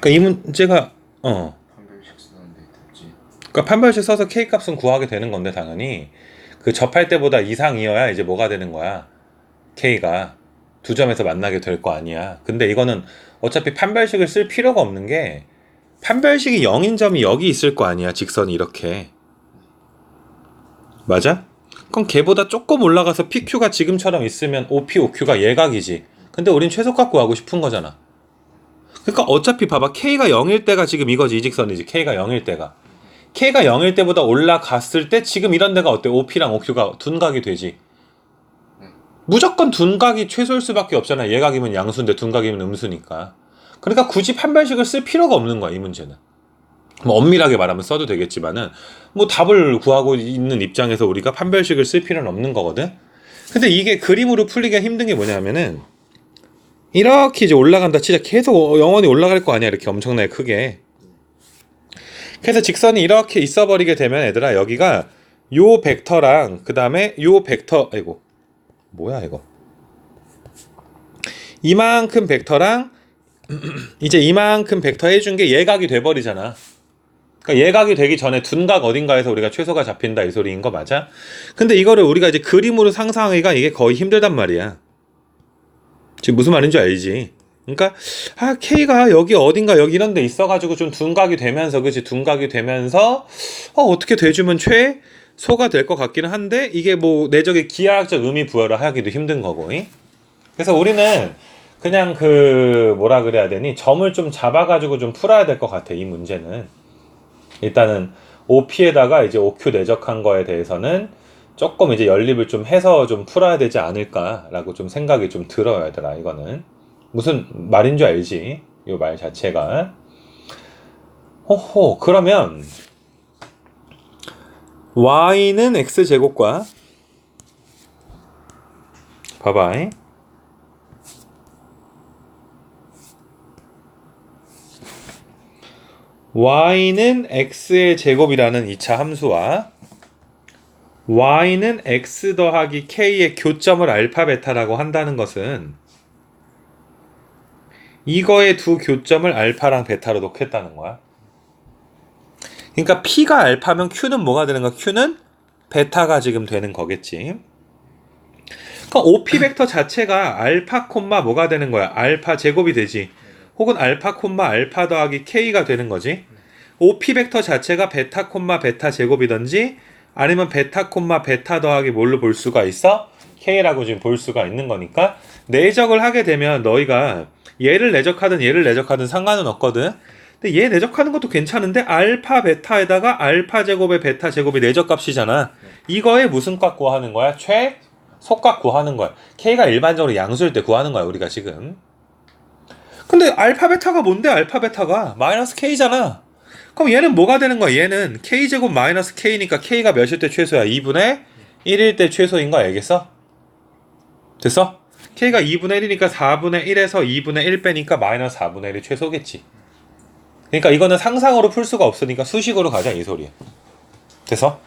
그러니까 이 문제가 어. 판별식 쓰는데 됐지. 그러니까 판별식 써서 K 값은 구하게 되는 건데 당연히. 그 접할 때보다 이상이어야 이제 뭐가 되는 거야? K가 두 점에서 만나게 될 거 아니야. 근데 이거는 어차피 판별식을 쓸 필요가 없는 게 판별식이 0인 점이 여기 있을 거 아니야 직선이 이렇게. 맞아? 그럼 걔보다 조금 올라가서 PQ가 지금처럼 있으면 OP, OQ가 예각이지. 근데 우린 최소값 구하고 싶은 거잖아 그러니까 어차피 봐봐 K가 0일 때가 지금 이거지 이 직선이지 K가 0일 때가 K가 0일 때보다 올라갔을 때 지금 이런 데가 어때? OP랑 OQ가 둔각이 되지. 무조건 둔각이 최소일 수밖에 없잖아. 예각이면 양수인데 둔각이면 음수니까. 그러니까 굳이 판별식을 쓸 필요가 없는 거야, 이 문제는. 뭐 엄밀하게 말하면 써도 되겠지만은 뭐 답을 구하고 있는 입장에서 우리가 판별식을 쓸 필요는 없는 거거든. 근데 이게 그림으로 풀리기가 힘든 게 뭐냐면은 이렇게 이제 올라간다 치자 계속 영원히 올라갈 거 아니야 이렇게 엄청나게 크게. 그래서 직선이 이렇게 있어 버리게 되면 얘들아 여기가 요 벡터랑 그 다음에 요 벡터 아이고 뭐야 이거? 이만큼 벡터랑 이제 이만큼 벡터 해준 게 예각이 돼버리잖아. 그러니까 예각이 되기 전에 둔각 어딘가에서 우리가 최소가 잡힌다 이 소리인 거 맞아? 근데 이거를 우리가 이제 그림으로 상상하기가 이게 거의 힘들단 말이야 지금 무슨 말인지 알지? 그러니까 아 K가 여기 어딘가 여기 이런 데 있어가지고 좀 둔각이 되면서 그지 둔각이 되면서 어 어떻게 돼주면 최 소가 될 것 같기는 한데 이게 뭐 내적의 기하학적 의미 부여를 하기도 힘든 거고 이? 그래서 우리는 그냥 그 뭐라 그래야 되니 점을 좀 잡아가지고 좀 풀어야 될 것 같아 이 문제는 일단은 OP에다가 이제 OQ 내적한 거에 대해서는 조금 이제 연립을 좀 해서 좀 풀어야 되지 않을까라고 좀 생각이 좀 들어요 얘들아 이거는 무슨 말인 줄 알지? 이 말 자체가. 호호, 그러면 y는 x 제곱과 봐봐. y는 x의 제곱이라는 2차 함수와 y는 x 더하기 k의 교점을 알파 베타라고 한다는 것은 이거의 두 교점을 알파랑 베타로 놓겠다는 거야. 그러니까 P가 알파면 Q는 뭐가 되는 거야? Q는 베타가 지금 되는 거겠지. 그러니까 OP 벡터 자체가 알파 콤마 뭐가 되는 거야? 알파 제곱이 되지. 혹은 알파 콤마 알파 더하기 K가 되는 거지. OP 벡터 자체가 베타 콤마 베타 제곱이든지 아니면 베타 콤마 베타 더하기 뭘로 볼 수가 있어? K라고 지금 볼 수가 있는 거니까 내적을 하게 되면 너희가 얘를 내적하든 얘를 내적하든 상관은 없거든. 근데 얘 내적하는 것도 괜찮은데 알파 베타에다가 알파 제곱의 베타 제곱이 내적 값이잖아. 이거에 무슨 값 구하는 거야? 최소값 구하는 거야. K가 일반적으로 양수일 때 구하는 거야, 우리가 지금. 근데 알파 베타가 뭔데 알파 베타가? 마이너스 K잖아. 그럼 얘는 뭐가 되는 거야? 얘는 K 제곱 마이너스 K니까 K가 몇일 때 최소야? 2분의 1일 때 최소인 거 알겠어? 됐어? K가 2분의 1이니까 4분의 1에서 2분의 1 빼니까 마이너스 4분의 1이 최소겠지. 그러니까 이거는 상상으로 풀 수가 없으니까 수식으로 가자 이 소리야. 돼서?